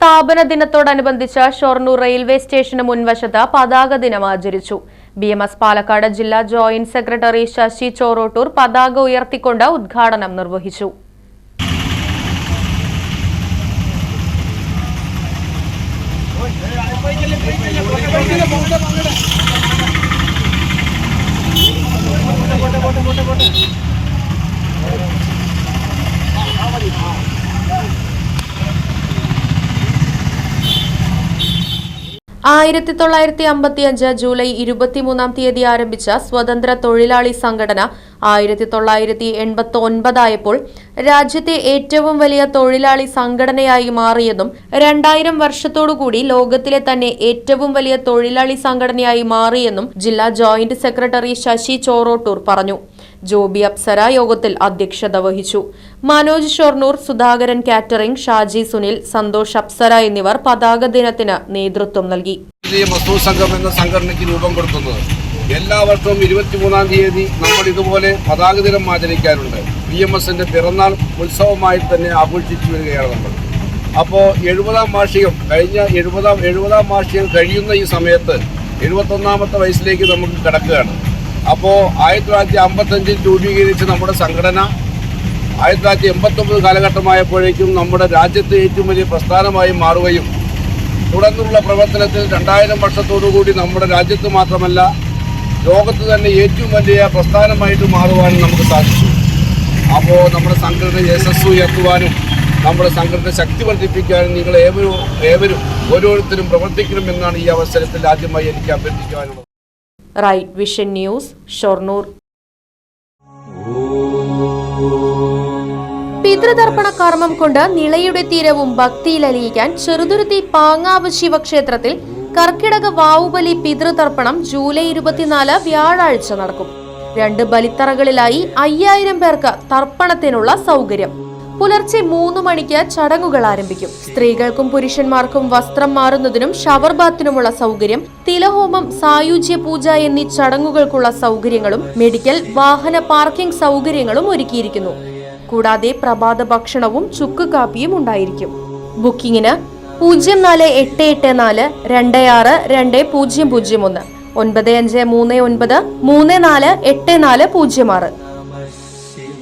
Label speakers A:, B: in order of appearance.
A: സ്ഥാപന ദിനത്തോടനുബന്ധിച്ച് ഷൊർണൂർ റെയിൽവേ സ്റ്റേഷന് മുൻവശത്ത് പതാക ദിനം ആചരിച്ചു. ബി എം എസ് പാലക്കാട് ജില്ലാ ജോയിന്റ് സെക്രട്ടറി ശശി ചോറോട്ടൂർ പതാക ഉയർത്തിക്കൊണ്ട് ഉദ്ഘാടനം നിർവഹിച്ചു. ആയിരത്തി തൊള്ളായിരത്തി അമ്പത്തി അഞ്ച് ജൂലൈ ഇരുപത്തിമൂന്നാം തീയതി ആരംഭിച്ച സ്വതന്ത്ര തൊഴിലാളി സംഘടന ആയിരത്തി തൊള്ളായിരത്തി എൺപത്തി ഒൻപതായപ്പോൾ രാജ്യത്തെ ഏറ്റവും വലിയ തൊഴിലാളി സംഘടനയായി മാറിയതും രണ്ടായിരം വർഷത്തോടുകൂടി ലോകത്തിലെ തന്നെ ഏറ്റവും വലിയ തൊഴിലാളി സംഘടനയായി മാറിയെന്നും ജില്ലാ ജോയിന്റ് സെക്രട്ടറി ശശി ചോറോട്ടൂർ പറഞ്ഞു. ജോബി അപ്സര യോഗത്തിൽ അധ്യക്ഷത വഹിച്ചു. മനോജ് ഷൊർണൂർ സുധാകരൻ കാറ്ററിംഗ് ഷാജി സുനിൽ സന്തോഷ് അപ്സര എന്നിവർ പതാക ദിനത്തിന് നേതൃത്വം നൽകി.
B: എല്ലാവർക്കും ഇരുപത്തി എന്ന രൂപം എല്ലാ വർഷവും തീയതി നമ്മൾ ഇതുപോലെ പതാക ദിനം ആചരിക്കാറുണ്ട്. പി എം എസിന്റെ പിറന്നാൾ ഉത്സവമായി തന്നെ ആഘോഷിച്ചു വരികയാണ് നമ്മൾ. അപ്പോൾ എഴുപതാം വാർഷികം കഴിഞ്ഞ എഴുപതാം എഴുപതാം വാർഷികം കഴിയുന്ന ഈ സമയത്ത് എഴുപത്തൊന്നാമത്തെ വയസ്സിലേക്ക് നമുക്ക് കിടക്കുകയാണ്. അപ്പോൾ ആയിരത്തി തൊള്ളായിരത്തി അമ്പത്തഞ്ചിൽ രൂപീകരിച്ച നമ്മുടെ സംഘടന ആയിരത്തി തൊള്ളായിരത്തി എൺപത്തൊമ്പത് കാലഘട്ടമായപ്പോഴേക്കും നമ്മുടെ രാജ്യത്തെ ഏറ്റവും വലിയ പ്രസ്ഥാനമായി മാറുകയും തുടർന്നുള്ള പ്രവർത്തനത്തിൽ രണ്ടായിരം വർഷത്തോടുകൂടി നമ്മുടെ രാജ്യത്ത് മാത്രമല്ല ലോകത്ത് തന്നെ ഏറ്റവും വലിയ പ്രസ്ഥാനമായിട്ട് മാറുവാനും നമുക്ക് സാധിച്ചു. അപ്പോൾ നമ്മുടെ സംഘടന യശസ് ഉയർത്തുവാനും നമ്മുടെ സംഘടന ശക്തി വർദ്ധിപ്പിക്കാനും നിങ്ങൾ ഏവരും ഏവരും ഓരോരുത്തരും പ്രവർത്തിക്കണമെന്നാണ് ഈ അവസരത്തിൽ ആദ്യമായി എനിക്ക് അഭ്യർത്ഥിക്കുവാനുള്ളത്.
A: Right vision news Shoranur. പിതൃതർപ്പണ കർമ്മം കൊണ്ട് നിളയുടെ തീരവും ഭക്തിയിലലിയിക്കാൻ ചെറുതുരുത്തി പാങ്ങാവ് ശിവക്ഷേത്രത്തിൽ കർക്കിടക വാവുബലി പിതൃതർപ്പണം ജൂലൈ ഇരുപത്തിനാല് വ്യാഴാഴ്ച നടക്കും. രണ്ട് ബലിത്തറകളിലായി അയ്യായിരം പേർക്ക് തർപ്പണത്തിനുള്ള സൗകര്യം. പുലർച്ചെ മൂന്ന് മണിക്ക് ചടങ്ങുകൾ ആരംഭിക്കും. സ്ത്രീകൾക്കും പുരുഷന്മാർക്കും വസ്ത്രം മാറുന്നതിനും ഷവർ ബാത്തിനുമുള്ള സൗകര്യം തിലഹോമം സായുജ്യ പൂജ എന്നീ ചടങ്ങുകൾക്കുള്ള സൗകര്യങ്ങളും മെഡിക്കൽ വാഹന പാർക്കിംഗ് സൗകര്യങ്ങളും ഒരുക്കിയിരിക്കുന്നു. കൂടാതെ പ്രഭാത ഭക്ഷണവും ചുക്ക് കാപ്പിയും ഉണ്ടായിരിക്കും. ബുക്കിംഗിന് പൂജ്യം നാല് എട്ട് എട്ട് നാല് രണ്ട് ആറ് രണ്ട് പൂജ്യം പൂജ്യം ഒന്ന് ഒൻപത് അഞ്ച് മൂന്ന് ഒൻപത് മൂന്ന് നാല് എട്ട് നാല് പൂജ്യം ആറ്.